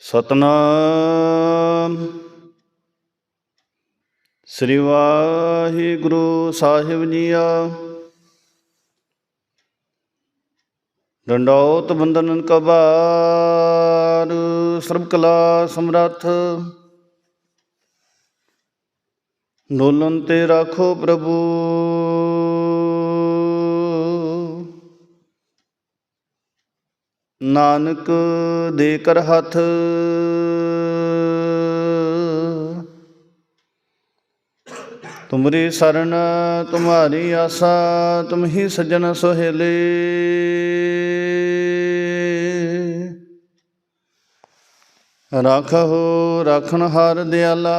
ਸਤਨਾਮ। ਸ੍ਰੀ ਵਾਹਿਗੁਰੂ ਸਾਹਿਬ ਜੀਆ। ਡੰਡੋਤ ਬੰਦਨ ਕਬਾਰ, ਸਰਬ ਕਲਾ ਸਮਰੱਥ। ਡੋਲਨ ਤੇ ਰਾਖੋ ਪ੍ਰਭੂ। ਨਾਨਕ ਦੇ ਕਰ ਹੱਥ। ਤੁਮਰੀ ਸਰਨ, ਤੁਮਾਰੀ ਆਸਾ, ਤੁਮ ਹੀ ਸਜਣ ਸੁਹੇਲੇ। ਰਾਖੋ ਰਾਖਣ ਹਾਰ ਦਿਆਲਾ।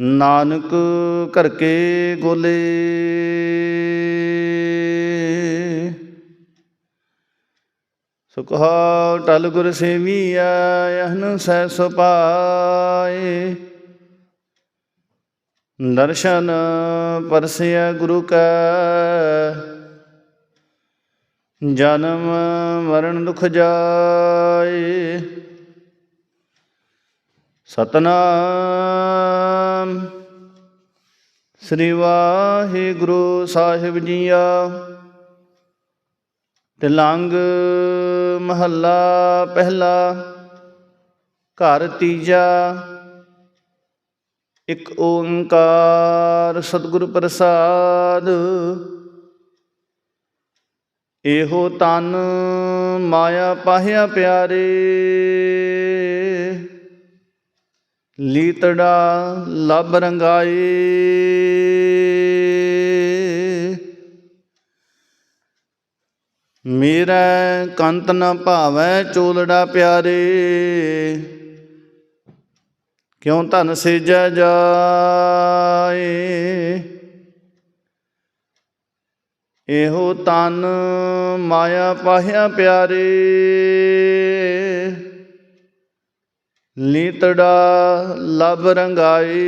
ਨਾਨਕ ਕਰਕੇ ਗੋਲੇ। ਗੋਲੇ ਸੁਖਾ ਟਲ ਗੁਰ ਸੇਵੀਆ ਯਹਨ ਸੈ ਸੁਪਾਏ ਦਰਸ਼ਨ ਪਰਸਿਆ ਗੁਰੂ ਕੈ, ਜਨਮ ਮਰਨ ਦੁਖ ਜਾਏ। ਸਤਨਾਮ ਸ੍ਰੀ ਵਾਹਿਗੁਰੂ ਸਾਹਿਬ ਜੀਆ, ਤਿਲੰਗ ਮਹੱਲਾ ਪਹਿਲਾ, ਘਰ ਤੀਜਾ, ਇੱਕ ਓੰਕਾਰ ਸਤਿਗੁਰ ਪ੍ਰਸਾਦ। ਇਹੋ ਤਨ ਮਾਇਆ ਪਾਹਿਆ ਪਿਆਰੇ, ਲੀਤੜਾ ਲਬ ਰੰਗਾਏ। ਮੇਰਾ ਕੰਤ ਨ ਭਾਵੈ ਚੋਲੜਾ ਪਿਆਰੇ। ਕਿਉ ਧਨ ਸੇਜੈ ਜਾਏ? ਇਹੋ ਤਨ ਮਾਇਆ ਪਾਹਿਆ ਪਿਆਰੇ। ਲੀਤੜਾ ਲਬ ਰੰਗਾਈ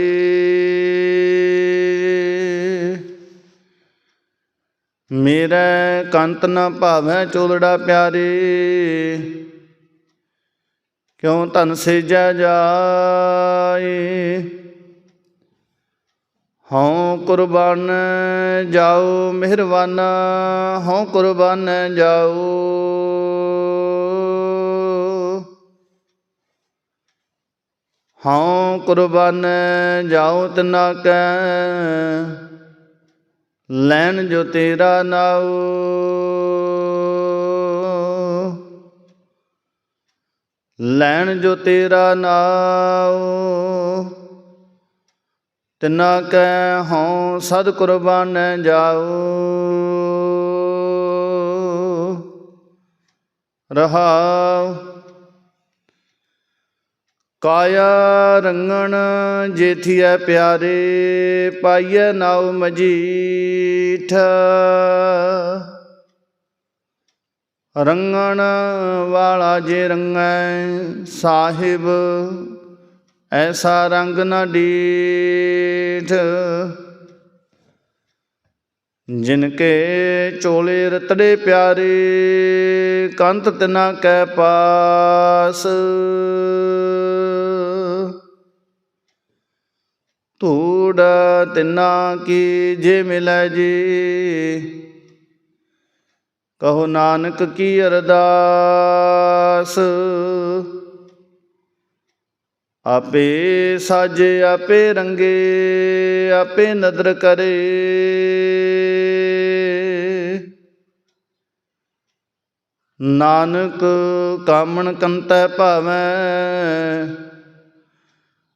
ਮੇਰੇ ਕੰਤ ਨ ਭਾਵੈ ਚੋਲੜਾ ਪਿਆਰੇ, ਕਿਉ ਧਨ ਸੇਜੈ ਜਾਏ? ਹਉ ਕੁਰਬਾਨ ਜਾਉ ਮਿਹਰਬਾਨ, ਹਉ ਕੁਰਬਾਨ ਜਾਉ ਹਉ ਕੁਰਬਾਨ ਜਾਉ ਤਨਾ ਕੈ ਲੈਣ ਜੋ ਤੇਰਾ ਨਾਉ। ਲੈਣ ਜੋ ਤੇਰਾ ਨਾਉ। ਤਿਨਾ ਕੈ ਹਉ, ਸਦ ਕੁਰਬਾਨ ਜਾਉ। ਰਹਾਉ। ਕਾਇਆ ਰੰਗਣ ਜੇਥੀਐ ਪਿਆਰੇ, ਪਾਈਐ ਨਾਉ ਮਜੀਠ। ਰੰਗਣ ਵਾਲਾ ਜੇ ਰੰਗੈ ਸਾਹਿਬ, ਐਸਾ ਰੰਗ ਨਾ ਡੀਠ। ਜਿਨ ਕੇ ਚੋਲੇ ਰਤੜੇ ਪਿਆਰੇ, ਕੰਤ ਤਿਨਾ ਕੈ ਪਾਸ। ਧੂੜ ਤਿੰਨਾ ਕੀ ਜੇ ਮਿਲੈ ਜੀ। ਕਹੋ ਨਾਨਕ ਕੀ ਅਰਦਾਸ। ਆਪੇ ਸਾਜੇ, ਆਪੇ ਰੰਗੇ, ਆਪੇ ਨਦਰ ਕਰੇ। ਨਾਨਕ ਕਾਮਣ ਕੰਤੈ ਭਾਵੈ